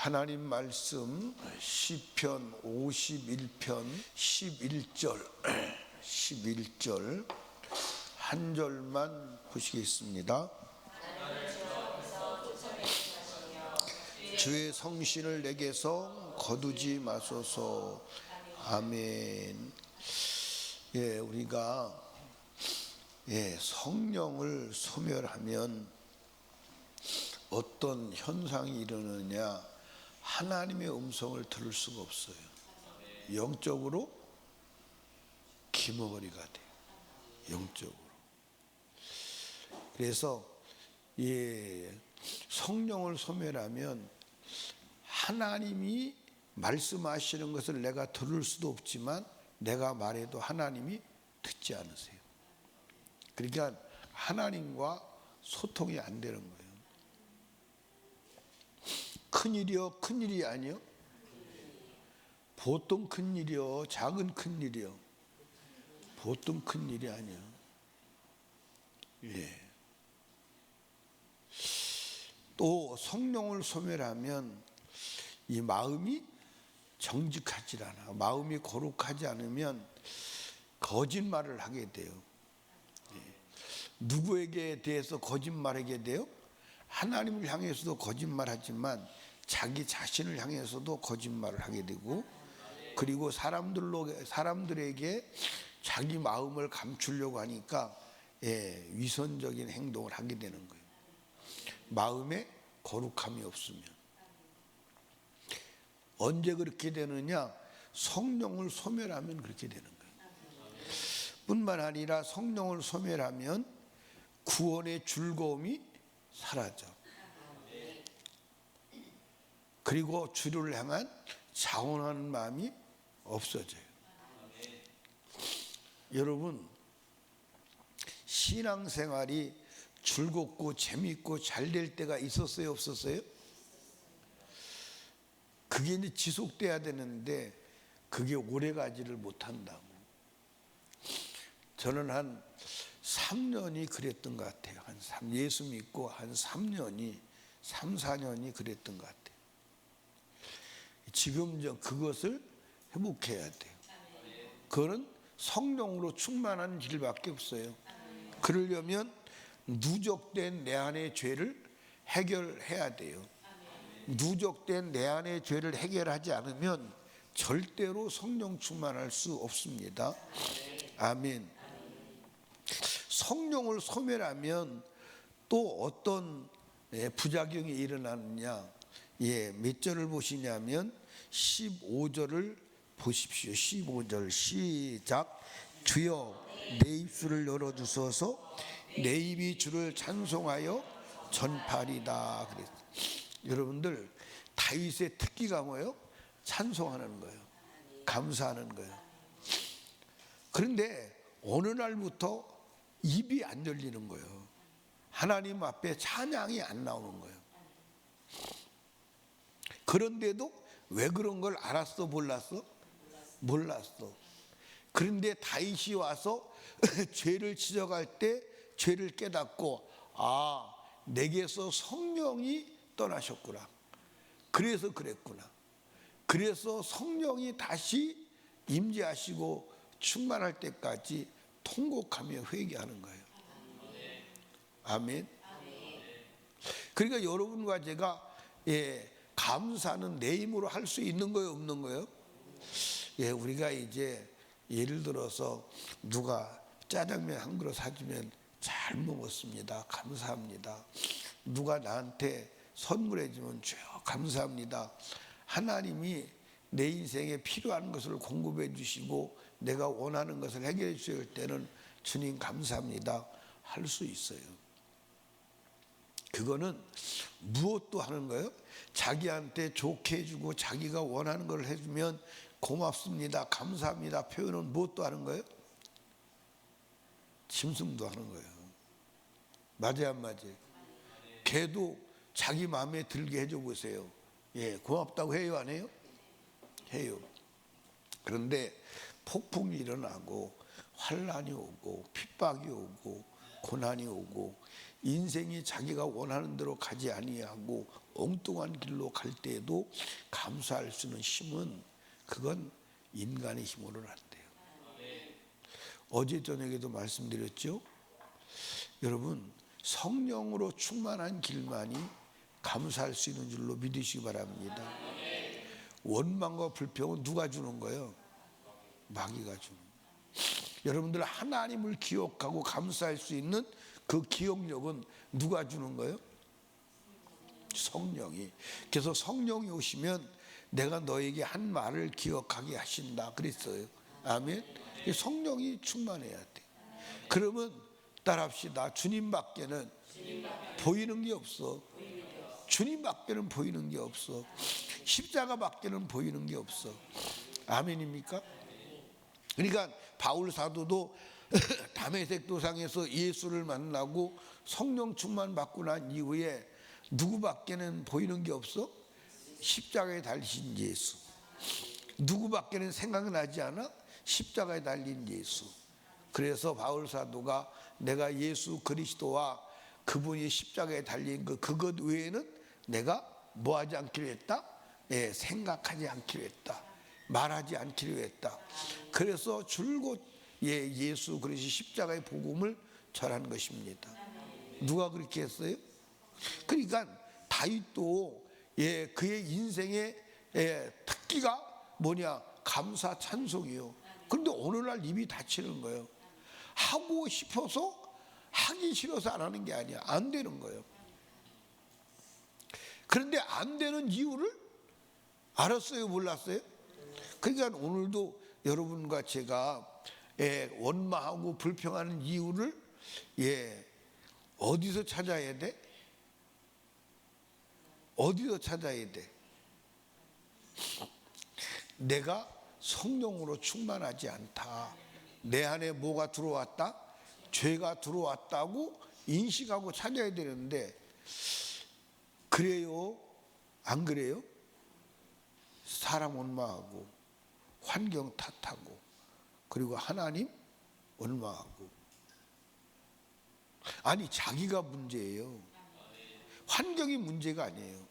하나님 말씀 시편 51편 11절 11절 한 절만 보시겠습니다. 주의 성신을 내게서 거두지 마소서. 아멘. 예, 우리가 예, 성령을 소멸하면 어떤 현상이 일어나느냐? 하나님의 음성을 들을 수가 없어요. 영적으로 기머거리가 돼요. 영적으로. 그래서 예, 성령을 소멸하면 하나님이 말씀하시는 것을 내가 들을 수도 없지만 내가 말해도 하나님이 듣지 않으세요. 그러니까 하나님과 소통이 안 되는 거예요. 큰일이요, 큰일이 아니요. 보통 큰일이요, 작은 큰일이요. 보통 큰일이 아니요. 예. 또 성령을 소멸하면 이 마음이 정직하지 않아. 마음이 거룩하지 않으면 거짓말을 하게 돼요. 예. 누구에게 대해서 거짓말하게 돼요? 하나님을 향해서도 거짓말하지만 자기 자신을 향해서도 거짓말을 하게 되고 그리고 사람들로 사람들에게 자기 마음을 감추려고 하니까 예, 위선적인 행동을 하게 되는 거예요. 마음에 거룩함이 없으면 언제 그렇게 되느냐? 성령을 소멸하면 그렇게 되는 거예요. 뿐만 아니라 성령을 소멸하면 구원의 즐거움이 사라져. 그리고 주를 향한 자원하는 마음이 없어져요. 여러분, 신앙생활이 즐겁고 재밌고 잘 될 때가 있었어요, 없었어요? 그게 이제 지속돼야 되는데 그게 오래 가지를 못한다고. 저는 한 3년이 그랬던 것 같아요. 한 3, 예수 믿고 한 3년이 3, 4년이 그랬던 것 같아요. 지금 저 그것을 회복해야 돼요. 그거는 성령으로 충만한 길밖에 없어요. 그러려면 누적된 내 안의 죄를 해결해야 돼요. 누적된 내 안의 죄를 해결하지 않으면 절대로 성령 충만할 수 없습니다. 아멘. 성령을 소멸하면 또 어떤 예, 부작용이 일어나느냐? 예, 몇 절을 보시냐면 15절을 보십시오. 15절 시작. 주여 내 입술을 열어 주소서 내 입이 주를 찬송하여 전파리다. 그랬 여러분들 다윗의 특기가 뭐예요? 찬송하는 거예요. 감사하는 거예요. 그런데 어느 날부터 입이 안 열리는 거예요. 하나님 앞에 찬양이 안 나오는 거예요. 그런데도 왜 그런 걸 알았어 몰랐어? 몰랐어. 그런데 다윗이 와서 죄를 지적할 때 죄를 깨닫고 아 내게서 성령이 떠나셨구나. 그래서 그랬구나. 그래서 성령이 다시 임재하시고 충만할 때까지 통곡하며 회개하는 거예요. 아멘. 그러니까 여러분과 제가 예, 감사는 내 힘으로 할 수 있는 거예요, 없는 거예요? 예, 우리가 이제 예를 들어서 누가 짜장면 한 그릇 사주면 잘 먹었습니다. 감사합니다. 누가 나한테 선물해 주면 쭉 감사합니다. 하나님이 내 인생에 필요한 것을 공급해 주시고 내가 원하는 것을 해결해 주실 때는 주님 감사합니다. 할 수 있어요. 그거는 무엇도 하는 거예요? 자기한테 좋게 해주고 자기가 원하는 걸 해주면 고맙습니다. 감사합니다. 표현은 무엇도 하는 거예요? 짐승도 하는 거예요. 맞아요, 안 맞아요? 개도 자기 마음에 들게 해줘 보세요. 예, 고맙다고 해요, 안 해요? 해요. 그런데 폭풍이 일어나고 환란이 오고 핍박이 오고 고난이 오고 인생이 자기가 원하는 대로 가지 아니하고 엉뚱한 길로 갈 때에도 감사할 수 있는 힘은 그건 인간의 힘으로는 안 돼요. 어제 저녁에도 말씀드렸죠. 여러분 성령으로 충만한 길만이 감사할 수 있는 줄로 믿으시기 바랍니다. 원망과 불평은 누가 주는 거예요? 마귀가 주는. 여러분들 하나님을 기억하고 감사할 수 있는 그 기억력은 누가 주는 거예요? 성령이. 그래서 성령이 오시면 내가 너에게 한 말을 기억하게 하신다 그랬어요. 아멘. 성령이 충만해야 돼. 그러면 따라합시다. 주님 밖에는 보이는 게 없어. 주님 밖에는 보이는 게 없어. 십자가 밖에는 보이는 게 없어. 아멘입니까? 그러니까 바울 사도도 담에색 도상에서 예수를 만나고 성령 충만 받고 난 이후에 누구밖에는 보이는 게 없어? 십자가에 달리신 예수. 누구밖에는 생각나지 않아? 십자가에 달린 예수. 그래서 바울 사도가 내가 예수 그리스도와 그분이 십자가에 달린 그 그것 외에는 내가 뭐 하지 않기로 했다? 예, 생각하지 않기로 했다. 말하지 않기로 했다. 그래서 줄곧 예, 예수 그리스도 십자가의 복음을 전한 것입니다. 누가 그렇게 했어요? 그러니까 다윗도 예, 그의 인생의 예, 특기가 뭐냐? 감사 찬송이요. 그런데 오늘날 입이 닫히는 거예요. 하고 싶어서 하기 싫어서 안 하는 게 아니야. 안 되는 거예요. 그런데 안 되는 이유를 알았어요, 몰랐어요? 그러니까 오늘도 여러분과 제가 예, 원망하고 불평하는 이유를 예, 어디서 찾아야 돼? 어디서 찾아야 돼? 내가 성령으로 충만하지 않다. 내 안에 뭐가 들어왔다? 죄가 들어왔다고 인식하고 찾아야 되는데 그래요? 안 그래요? 사람 원망하고 환경 탓하고 그리고 하나님 원망하고 아니 자기가 문제예요. 환경이 문제가 아니에요.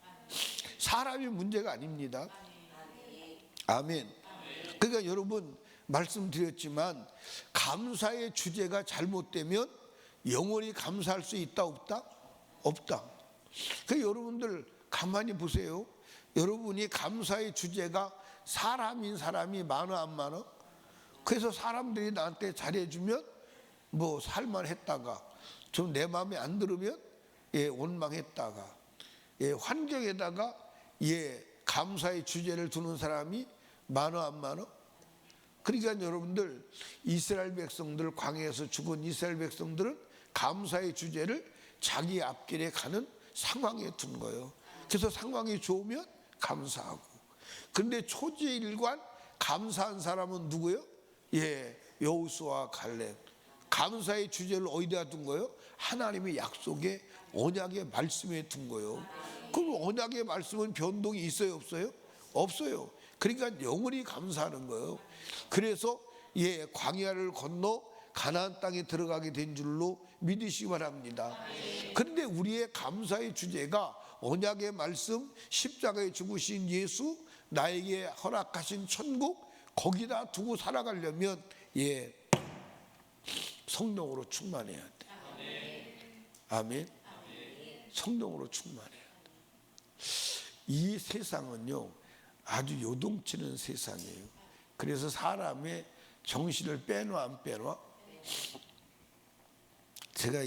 사람이 문제가 아닙니다. 아멘. 그러니까 여러분 말씀드렸지만 감사의 주제가 잘못되면 영원히 감사할 수 있다 없다? 없다. 그 여러분들 가만히 보세요. 여러분이 감사의 주제가 사람인 사람이 많어 안 많어? 그래서 사람들이 나한테 잘해주면 뭐 살만했다가 좀 내 마음에 안 들으면 예 원망했다가 예 환경에다가 예 감사의 주제를 두는 사람이 많어 안 많어? 그러니까 여러분들 이스라엘 백성들 광야에서 죽은 이스라엘 백성들은 감사의 주제를 자기 앞길에 가는 상황에 둔 거예요. 그래서 상황이 좋으면 감사하고. 그런데 초지일관 감사한 사람은 누구요? 예, 여우수와 갈렙. 감사의 주제를 어디다 둔 거예요? 하나님의 약속의 언약의 말씀에 둔 거예요. 그럼 언약의 말씀은 변동이 있어요, 없어요? 없어요. 그러니까 영원히 감사하는 거예요. 그래서 예, 광야를 건너 가나안 땅에 들어가게 된 줄로 믿으시기 바랍니다. 그런데 우리의 감사의 주제가 언약의 말씀, 십자가에 죽으신 예수, 나에게 허락하신 천국 거기다 두고 살아가려면 예 성령으로 충만해야 돼. 아멘. 성령으로 충만해야 돼. 이 세상은요 아주 요동치는 세상이에요. 그래서 사람의 정신을 빼놔 안 빼놔? 제가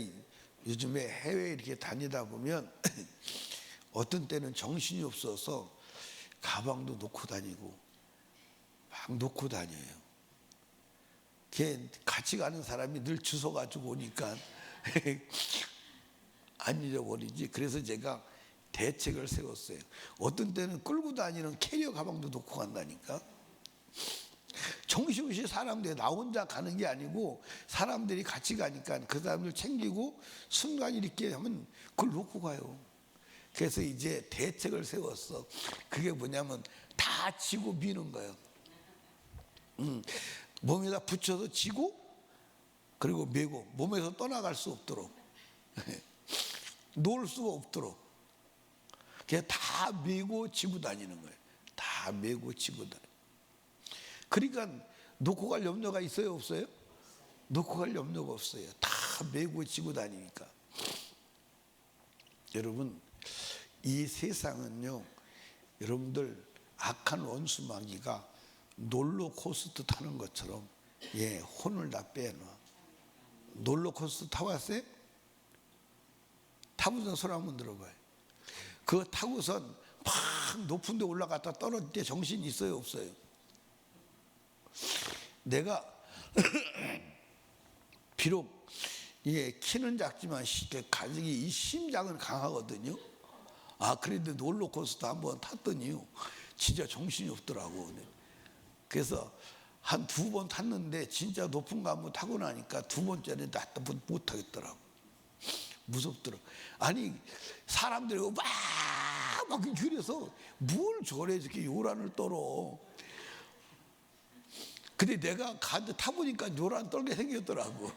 요즘에 해외 이렇게 다니다 보면 어떤 때는 정신이 없어서 가방도 놓고 다니고 막 놓고 다녀요. 걔 같이 가는 사람이 늘 주워 가지고 오니까 안 잃어버리지. 그래서 제가 대책을 세웠어요. 어떤 때는 끌고 다니는 캐리어 가방도 놓고 간다니까. 정신없이 사람들이 나 혼자 가는 게 아니고 사람들이 같이 가니까 그 사람들 챙기고 순간 이렇게 하면 그걸 놓고 가요. 그래서 이제 대책을 세웠어. 그게 뭐냐면 다 지고 미는 거예요. 음, 몸에다 붙여서 지고 그리고 메고 몸에서 떠나갈 수 없도록. 놓을 수가 없도록 그냥 다 메고 지고 다니는 거예요. 다 메고 지고 다니. 그러니까 놓고 갈 염려가 있어요, 없어요? 놓고 갈 염려가 없어요. 다 메고 지고 다니니까. 여러분, 이 세상은요, 여러분들 악한 원수 마귀가 롤러코스터 타는 것처럼 예, 혼을 다 빼놔. 롤러코스터 타봤어요? 타고선 손 한번 들어봐요. 그거 타고선 막 높은 데 올라갔다 떨어질 때 정신 있어요, 없어요? 내가 비록 예, 키는 작지만 시- 그 가족이 이 심장은 강하거든요. 아 그런데 롤러코스터 한번 탔더니요, 진짜 정신이 없더라고. 그래서 한 두 번 탔는데 진짜 높은 거 한 번 타고 나니까 두 번째는 나못 타겠더라고. 무섭더라고. 아니 사람들이 막막 그래서 뭘 저래 이렇게 요란을 떨어. 근데 내가 가드 타보니까 요란 떨게 생겼더라고.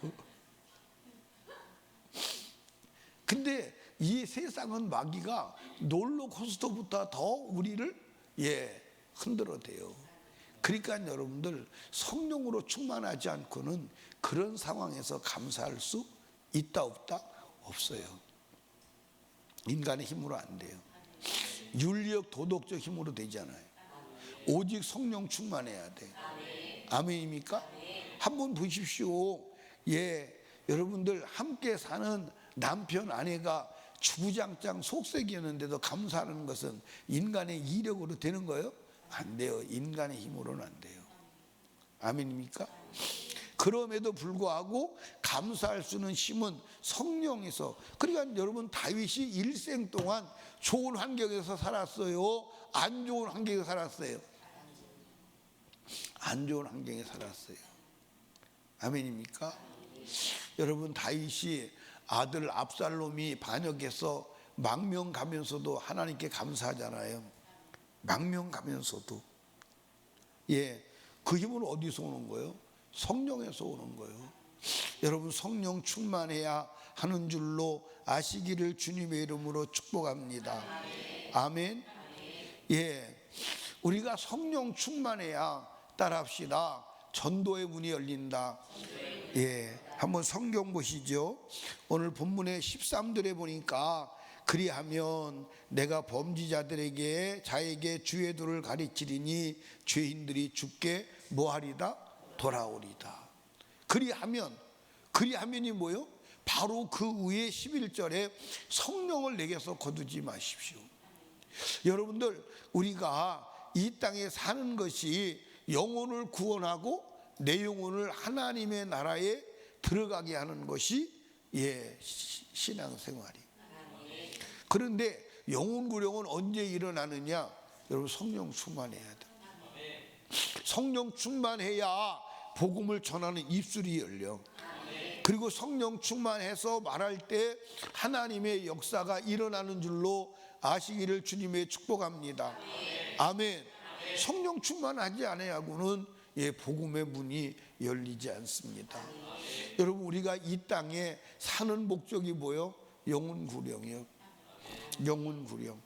근데 이 세상은 마귀가 롤러코스터보다 더 우리를 예 흔들어 대요. 그러니까 여러분들 성령으로 충만하지 않고는 그런 상황에서 감사할 수 있다 없다 없어요. 인간의 힘으로 안 돼요. 윤리적 도덕적 힘으로 되잖아요. 오직 성령 충만해야 돼. 아멘입니까? 한번 보십시오. 예, 여러분들 함께 사는 남편 아내가 주구장창 속색이었는데도 감사하는 것은 인간의 이력으로 되는 거예요? 안 돼요. 인간의 힘으로는 안 돼요. 아멘입니까? 그럼에도 불구하고 감사할 수 있는 힘은 성령에서 그러니까 여러분 다윗이 일생 동안 좋은 환경에서 살았어요. 안 좋은 환경에서 살았어요. 안 좋은 환경에 살았어요. 아멘입니까? 여러분 다윗이 아들 압살롬이 반역해서 망명 가면서도 하나님께 감사하잖아요. 망명 가면서도 예, 그 힘은 어디서 오는 거예요? 성령에서 오는 거예요. 여러분 성령 충만해야 하는 줄로 아시기를 주님의 이름으로 축복합니다. 아멘. 예, 우리가 성령 충만해야 따라합시다. 전도의 문이 열린다. 예, 한번 성경 보시죠. 오늘 본문의 13절에 보니까 그리하면 내가 범죄자들에게 자에게 주의 도를 가르치리니 죄인들이 죽게 뭐하리다 돌아오리다. 그리하면 그리하면이 뭐요? 바로 그 위에 11절에 성령을 내게서 거두지 마십시오. 여러분들 우리가 이 땅에 사는 것이 영혼을 구원하고 내 영혼을 하나님의 나라에 들어가게 하는 것이 예 신앙생활이. 그런데 영혼 구령은 언제 일어나느냐? 여러분 성령 충만해야 돼. 성령 충만해야 복음을 전하는 입술이 열려. 그리고 성령 충만해서 말할 때 하나님의 역사가 일어나는 줄로 아시기를 주님의 축복합니다. 아멘. 성령 충만하지 않아야고는 예, 복음의 문이 열리지 않습니다. 여러분 우리가 이 땅에 사는 목적이 뭐요? 영혼 구령이요. 영혼 구령.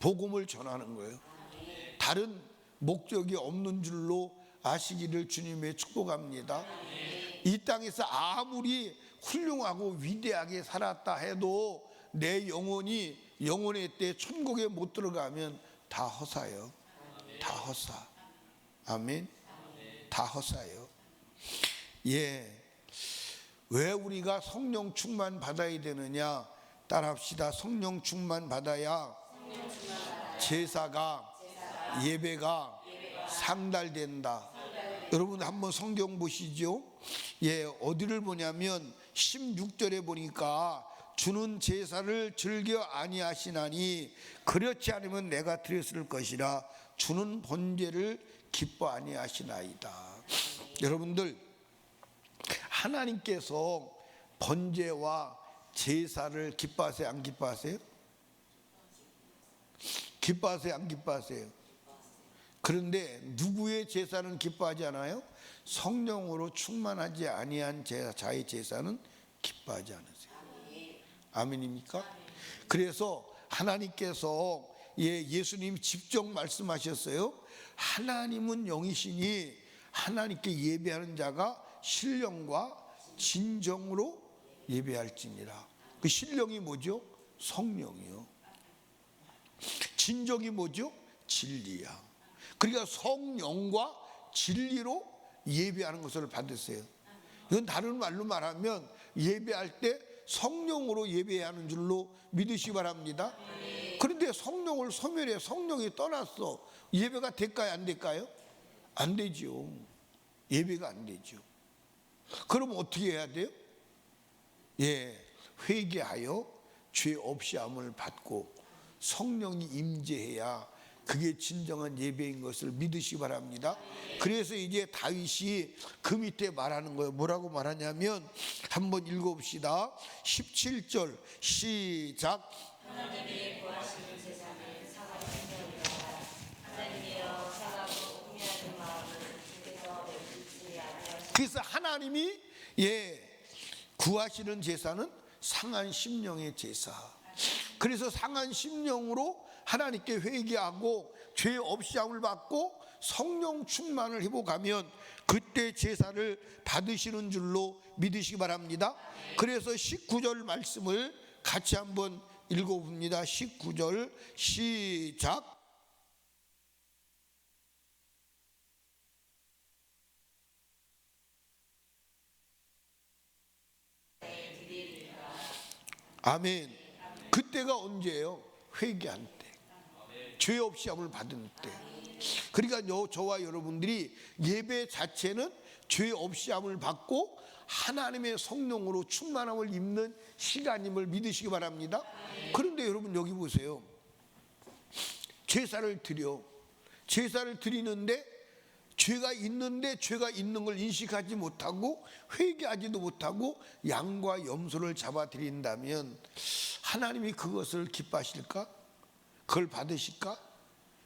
복음을 전하는 거예요. 다른 목적이 없는 줄로 아시기를 주님의 축복합니다. 이 땅에서 아무리 훌륭하고 위대하게 살았다 해도 내 영혼이 영혼의 때 천국에 못 들어가면 다 허사요. 다 허사. 아멘. 다 허사요. 예. 왜 우리가 성령 충만 받아야 되느냐? 따라합시다. 성령 충만 받아야 제사가 예배가 상달된다. 여러분 한번 성경 보시죠. 예, 어디를 보냐면 16절에 보니까 주는 제사를 즐겨 아니하시나니 그렇지 않으면 내가 드렸을 것이라 주는 번제를 기뻐 아니하시나이다. 여러분들 하나님께서 번제와 제사를 기뻐하세요? 안 기뻐하세요? 기뻐하세요? 안 기뻐하세요? 그런데 누구의 제사는 기뻐하지 않아요? 성령으로 충만하지 아니한 자의 제사는 기뻐하지 않으세요. 아멘입니까? 그래서 하나님께서 예, 예수님 직접 말씀하셨어요. 하나님은 영이시니 하나님께 예배하는 자가 신령과 진정으로 예배할지니라. 그 신령이 뭐죠? 성령이요. 진정이 뭐죠? 진리야. 그러니까 성령과 진리로 예배하는 것을 받으세요. 이건 다른 말로 말하면 예배할 때 성령으로 예배하는 줄로 믿으시 바랍니다. 그런데 성령을 소멸해 성령이 떠났어. 예배가 될까요? 안 될까요? 안 되죠. 예배가 안 되죠. 그럼 어떻게 해야 돼요? 예, 회개하여 죄 없이 함을 받고 성령이 임재해야 그게 진정한 예배인 것을 믿으시 기 바랍니다. 그래서 이제 다윗이 그 밑에 말하는 거예요. 뭐라고 말하냐면 한번 읽어봅시다. 17절 시작. 그래서 하나님이 예 구하시는 제사는 상한 심령의 제사. 그래서 상한 심령으로 하나님께 회개하고 죄 없이 함을 받고 성령 충만을 회복하면 그때 제사를 받으시는 줄로 믿으시기 바랍니다. 그래서 19절 말씀을 같이 한번 읽어봅니다. 19절 시작. 아멘. 그때가 언제예요? 회개한 때. 죄 없이 함을 받은 때. 그러니까 요 저와 여러분들이 예배 자체는 죄 없이 함을 받고 하나님의 성령으로 충만함을 입는 시간임을 믿으시기 바랍니다. 그런데 여러분 여기 보세요. 제사를 드려. 제사를 드리는데 죄가 있는데 죄가 있는 걸 인식하지 못하고 회개하지도 못하고 양과 염소를 잡아 드린다면 하나님이 그것을 기뻐하실까? 그걸 받으실까?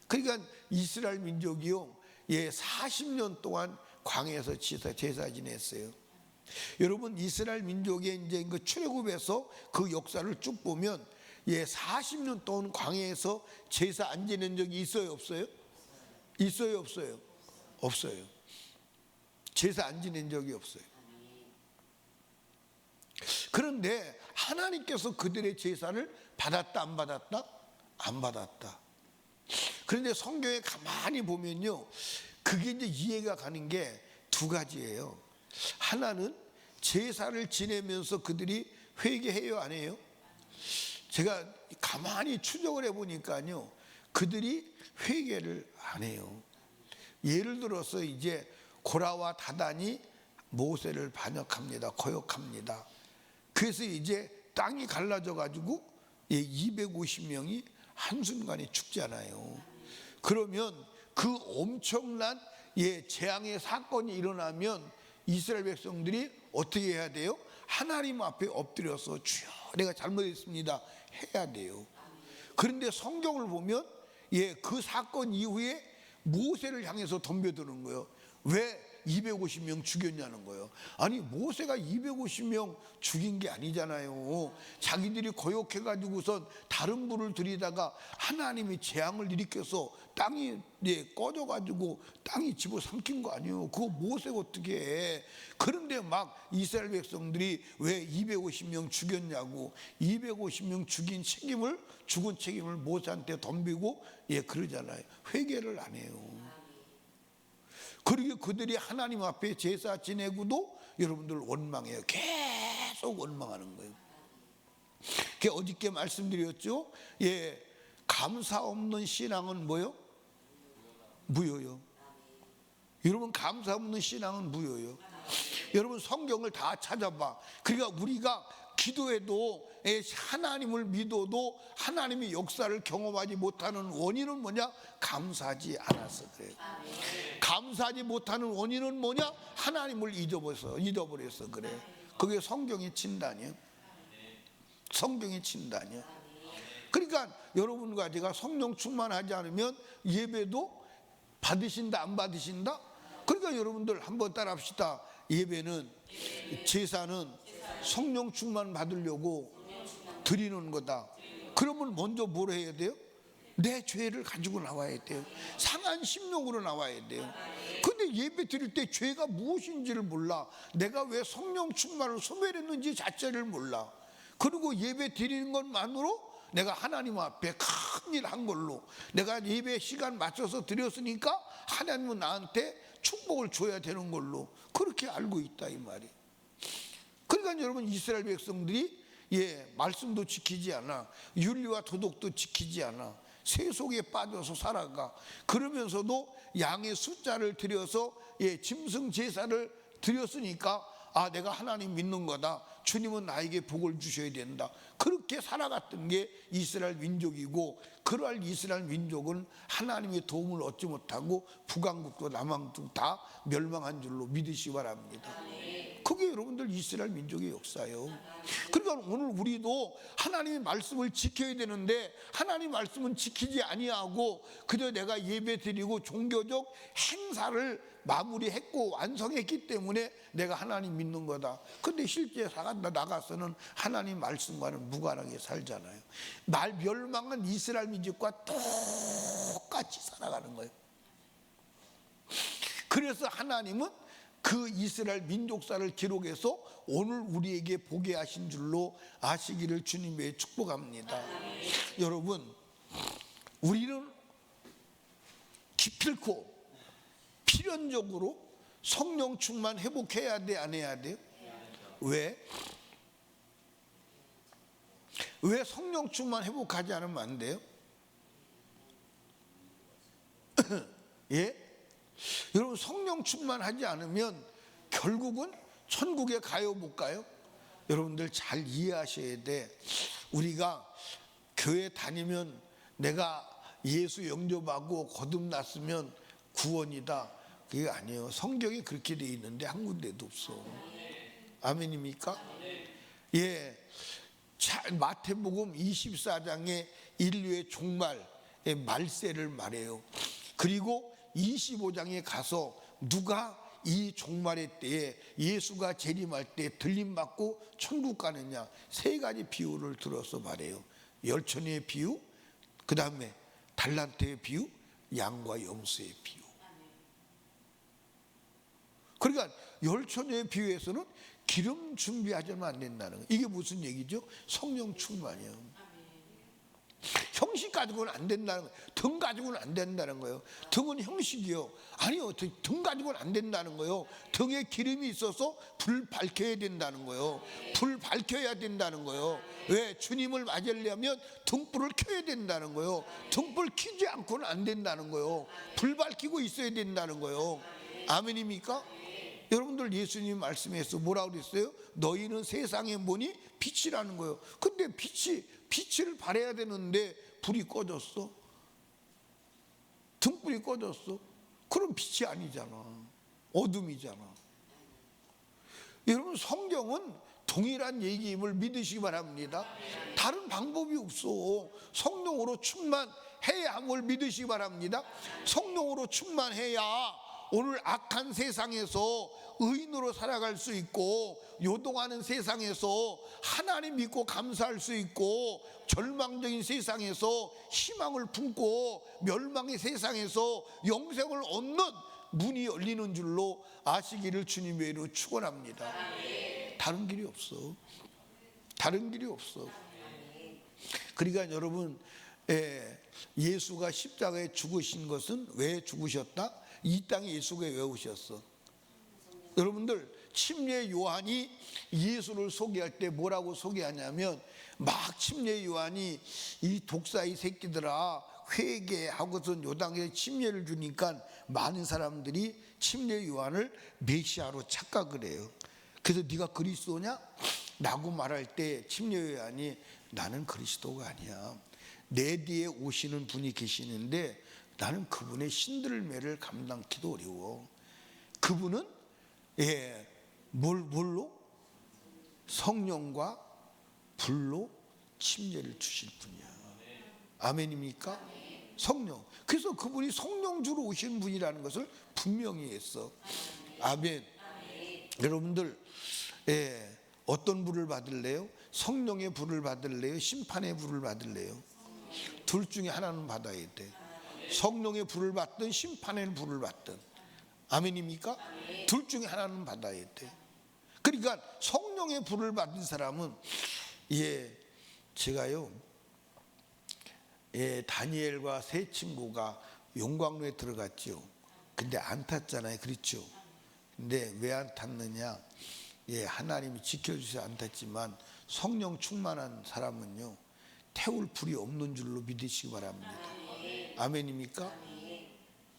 그러니까 이스라엘 민족이요. 예, 40년 동안 광야에서 제사, 제사 지냈어요. 여러분 이스라엘 민족의 이제 그 출애굽에서 그 역사를 쭉 보면 예, 40년 동안 광야에서 제사 안 지낸 적이 있어요, 없어요? 있어요, 없어요? 없어요. 제사 안 지낸 적이 없어요. 그런데 하나님께서 그들의 제사를 받았다 안 받았다? 안 받았다. 그런데 성경에 가만히 보면요. 그게 이제 이해가 가는 게 두 가지예요. 하나는 제사를 지내면서 그들이 회개해요, 안 해요? 제가 가만히 추적을 해 보니까요. 그들이 회개를 안 해요. 예를 들어서 이제 고라와 다단이 모세를 반역합니다. 거역합니다. 그래서 이제 땅이 갈라져 가지고 250명이 한순간에 죽잖아요. 그러면 그 엄청난 예, 재앙의 사건이 일어나면 이스라엘 백성들이 어떻게 해야 돼요? 하나님 앞에 엎드려서 주여 내가 잘못했습니다 해야 돼요. 그런데 성경을 보면 예, 그 사건 이후에 모세를 향해서 덤벼드는 거예요. 왜 250명 죽였냐는 거예요. 아니 모세가 250명 죽인 게 아니잖아요. 자기들이 거역해가지고선 다른 분을 들이다가 하나님이 재앙을 일으켜서 땅이 예, 꺼져가지고 땅이 집어 삼킨 거 아니에요. 그거 모세가 어떻게 해? 그런데 막 이스라엘 백성들이 왜 250명 죽였냐고 250명 죽인 책임을 죽은 책임을 모세한테 덤비고 예 그러잖아요. 회개를 안 해요. 그리고 그들이 하나님 앞에 제사 지내고도 여러분들 원망해요. 계속 원망하는 거예요. 그 어저께 말씀드렸죠. 예, 감사 없는 신앙은 뭐요? 무효요. 여러분 감사 없는 신앙은 무효요. 여러분 성경을 다 찾아봐. 그러니까 우리가 기도해도 하나님을 믿어도 하나님의 역사를 경험하지 못하는 원인은 뭐냐? 감사하지 않아서 그래요. 감사하지 못하는 원인은 뭐냐? 하나님을 잊어버려서 잊어버려서 그래. 그게 성경의 진단이에요. 성경의 진단이에요. 그러니까 여러분과 제가 성령 충만하지 않으면 예배도 받으신다 안 받으신다? 그러니까 여러분들 한번 따라합시다. 예배는 제사는 성령 충만 받으려고 드리는 거다. 그러면 먼저 뭘 해야 돼요? 내 죄를 가지고 나와야 돼요. 상한 심령으로 나와야 돼요. 근데 예배 드릴 때 죄가 무엇인지를 몰라. 내가 왜 성령 충만을 소멸했는지 자체를 몰라. 그리고 예배 드리는 것만으로 내가 하나님 앞에 큰 일 한 걸로 내가 예배 시간 맞춰서 드렸으니까 하나님은 나한테 축복을 줘야 되는 걸로 그렇게 알고 있다 이 말이. 그러니까 여러분 이스라엘 백성들이 예 말씀도 지키지 않아. 윤리와 도덕도 지키지 않아. 세속에 빠져서 살아가. 그러면서도 양의 숫자를 들여서 예 짐승 제사를 드렸으니까 아 내가 하나님 믿는 거다. 주님은 나에게 복을 주셔야 된다. 그렇게 살아갔던 게 이스라엘 민족이고 그러할 이스라엘 민족은 하나님의 도움을 얻지 못하고 북왕국도 남왕국도 다 멸망한 줄로 믿으시 바랍니다. 그게 여러분들 이스라엘 민족의 역사예요. 그러니까 오늘 우리도 하나님의 말씀을 지켜야 되는데 하나님 말씀은 지키지 아니하고 그저 내가 예배 드리고 종교적 행사를 마무리했고 완성했기 때문에 내가 하나님 믿는 거다. 근데 실제 나가서는 하나님 말씀과는 무관하게 살잖아요. 말 멸망한 이스라엘 민족과 똑같이 살아가는 거예요. 그래서 하나님은 그 이스라엘 민족사를 기록해서 오늘 우리에게 보게 하신 줄로 아시기를 주님의 축복합니다. 여러분, 우리는 기필코 필연적으로 성령 충만 회복해야 돼, 안 해야 돼요? 왜? 왜 성령 충만 회복하지 않으면 안 돼요? 예? 여러분 성령 충만하지 않으면 결국은 천국에 가요 못 가요? 여러분들 잘 이해하셔야 돼. 우리가 교회 다니면 내가 예수 영접하고 거듭났으면 구원이다. 그게 아니에요. 성경에 그렇게 돼 있는데 한 군데도 없어. 아멘입니까? 예. 자, 마태복음 24장의 인류의 종말의 말세를 말해요. 그리고 25장에 가서 누가 이 종말의 때에 예수가 재림할 때 들림받고 천국 가느냐 세 가지 비유를 들어서 말해요. 열천의 비유, 그 다음에 달란트의 비유, 양과 염소의 비유. 그러니까 열천의 비유에서는 기름 준비하자면 안 된다는 거예요. 이게 무슨 얘기죠? 성령 충만이에요. 형식 가지고는 안 된다는 거예요. 등 가지고는 안 된다는 거예요. 등은 형식이요. 아니요. 등, 등 가지고는 안 된다는 거예요. 등에 기름이 있어서 불 밝혀야 된다는 거예요. 불 밝혀야 된다는 거예요. 왜? 주님을 맞으려면 등불을 켜야 된다는 거예요. 등불 켜지 않고는 안 된다는 거예요. 불 밝히고 있어야 된다는 거예요. 아멘입니까? 여러분들 예수님 말씀에서 뭐라 그랬어요? 너희는 세상의 뭐니? 빛이라는 거예요. 근데 빛이 빛을 발해야 되는데 불이 꺼졌어. 등불이 꺼졌어. 그럼 빛이 아니잖아. 어둠이잖아. 여러분 성경은 동일한 얘기임을 믿으시기 바랍니다. 다른 방법이 없어. 성령으로 충만해야 함을 믿으시기 바랍니다. 성령으로 충만해야 오늘 악한 세상에서 의인으로 살아갈 수 있고 요동하는 세상에서 하나님 믿고 감사할 수 있고 절망적인 세상에서 희망을 품고 멸망의 세상에서 영생을 얻는 문이 열리는 줄로 아시기를 주님의 이로 축원합니다. 다른 길이 없어. 다른 길이 없어. 그러니까 여러분 예, 예수가 십자가에 죽으신 것은 왜 죽으셨다? 이 땅에 예수가 왜 오셨어? 여러분들 침례 요한이 예수를 소개할 때 뭐라고 소개하냐면 막 침례 요한이 이 독사의 새끼들아 회개하고서 요당에 침례를 주니까 많은 사람들이 침례 요한을 메시아로 착각을 해요. 그래서 네가 그리스도냐? 라고 말할 때 침례 요한이 나는 그리스도가 아니야. 내 뒤에 오시는 분이 계시는데 나는 그분의 신들매를 감당키도 어려워. 그분은 예, 뭘 뭘로 성령과 불로 침례를 주실 분이야. 아멘입니까? 성령. 그래서 그분이 성령 주로 오신 분이라는 것을 분명히 했어. 아멘. 여러분들 예, 어떤 불을 받을래요? 성령의 불을 받을래요? 심판의 불을 받을래요? 둘 중에 하나는 받아야 돼. 성령의 불을 받든 심판의 불을 받든. 아멘입니까? 둘 중에 하나는 받아야 돼. 그러니까 성령의 불을 받은 사람은 예, 제가요. 예, 다니엘과 세 친구가 용광로에 들어갔죠. 근데 안 탔잖아요. 그렇죠? 근데 왜 안 탔느냐? 예, 하나님이 지켜주셔서 안 탔지만 성령 충만한 사람은요. 태울 불이 없는 줄로 믿으시기 바랍니다. 아멘입니까?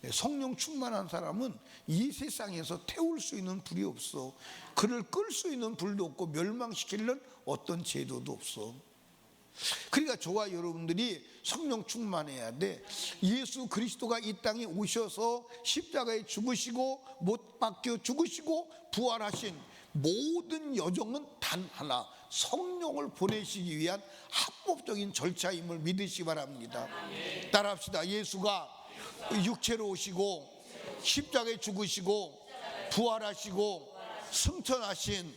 예, 성령 충만한 사람은 이 세상에서 태울 수 있는 불이 없어. 그를 끌 수 있는 불도 없고 멸망시키는 어떤 제도도 없어. 그러니까 저와 여러분들이 성령 충만해야 돼. 예수 그리스도가 이 땅에 오셔서 십자가에 죽으시고 못 박혀 죽으시고 부활하신 모든 여정은 단 하나 성령을 보내시기 위한 합법적인 절차임을 믿으시기 바랍니다. 따라합시다. 예수가 육체로 오시고 십자가에 죽으시고 부활하시고 승천하신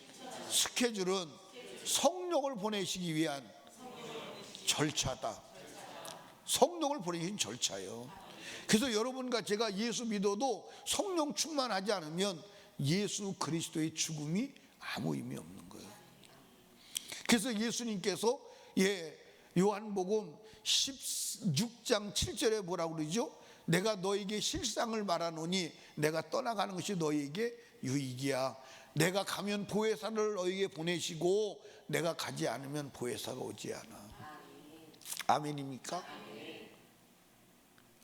스케줄은 성령을 보내시기 위한 절차다. 성령을 보내신 절차예요. 그래서 여러분과 제가 예수 믿어도 성령 충만하지 않으면 예수 그리스도의 죽음이 아무 의미 없는 거예요. 그래서 예수님께서 예 요한복음 16장 7절에 뭐라고 그러죠? 내가 너에게 실상을 말하노니 내가 떠나가는 것이 너에게 유익이야. 내가 가면 보혜사를 너에게 보내시고 내가 가지 않으면 보혜사가 오지 않아. 아멘입니까?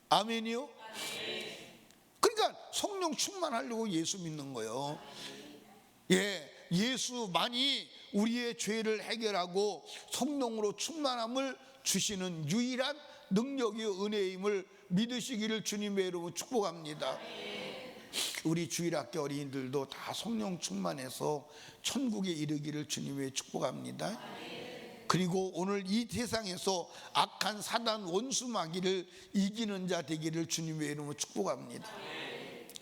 아멘이요? 그러니까 성령 충만하려고 예수 믿는 거예요. 예, 예수만이 우리의 죄를 해결하고 성령으로 충만함을 주시는 유일한 능력의 은혜임을 믿으시기를 주님의 이름으로 축복합니다. 우리 주일학교 어린이들도 다 성령 충만해서 천국에 이르기를 주님의 축복합니다. 그리고 오늘 이 세상에서 악한 사단 원수 마귀를 이기는 자 되기를 주님의 이름으로 축복합니다.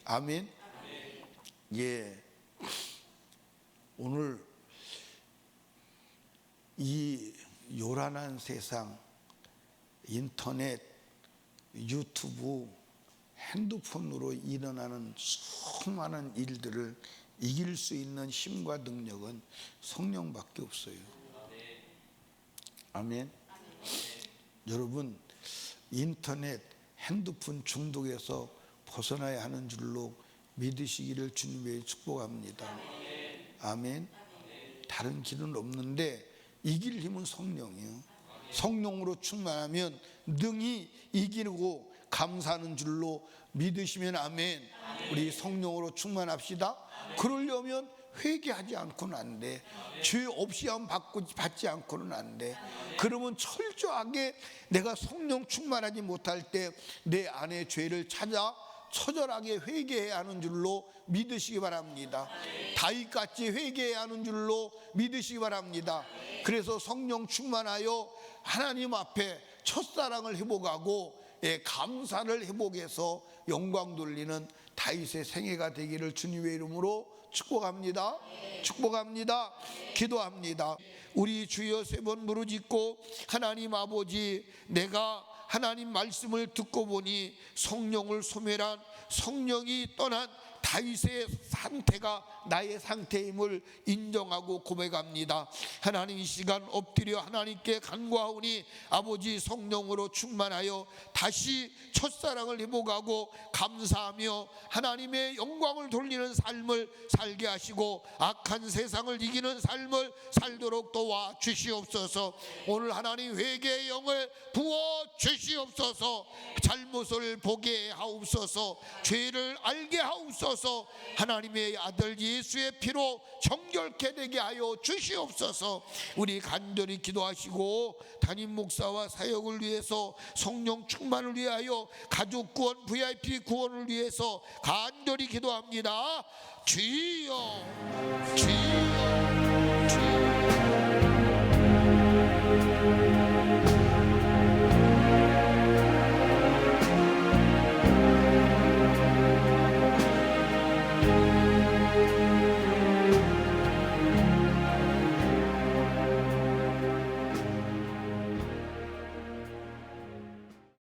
아멘. 예. 오늘 이 요란한 세상 인터넷 유튜브 핸드폰으로 일어나는 수많은 일들을 이길 수 있는 힘과 능력은 성령밖에 없어요. 아멘. 여러분 인터넷 핸드폰 중독에서 벗어나야 하는 줄로 믿으시기를 주님의 축복합니다. 아멘. 다른 길은 없는데 이길 힘은 성령이요. 성령으로 충만하면 능히 이기고 감사하는 줄로 믿으시면 아멘. 우리 성령으로 충만합시다. 그러려면 회개하지 않고는 안 돼. 죄 없이 한 받고 받지 않고는 안 돼. 그러면 철저하게 내가 성령 충만하지 못할 때 내 안에 죄를 찾아 처절하게 회개해야 하는 줄로 믿으시기 바랍니다. 다윗같이 회개해야 하는 줄로 믿으시기 바랍니다. 그래서 성령 충만하여 하나님 앞에 첫사랑을 회복하고 예, 감사를 회복해서 영광 돌리는 다윗의 생애가 되기를 주님의 이름으로 축복합니다. 축복합니다. 기도합니다. 우리 주여 세번 부르짖고 하나님 아버지 내가 하나님 말씀을 듣고 보니 성령을 소멸한 성령이 떠난 다윗의 상태가 나의 상태임을 인정하고 고백합니다. 하나님 이 시간 엎드려 하나님께 간구하오니 아버지 성령으로 충만하여 다시 첫사랑을 회복하고 감사하며 하나님의 영광을 돌리는 삶을 살게 하시고 악한 세상을 이기는 삶을 살도록 도와 주시옵소서. 오늘 하나님 회개의 영을 부어 주시옵소서. 잘못을 보게 하옵소서. 죄를 알게 하옵소서. 하나님의 아들 예수의 피로 정결케 되게 하여 주시옵소서. 우리 간절히 기도하시고 담임 목사와 사역을 위해서 성령 충만을 위하여 가족 구원 VIP 구원을 위해서 간절히 기도합니다. 주여 주여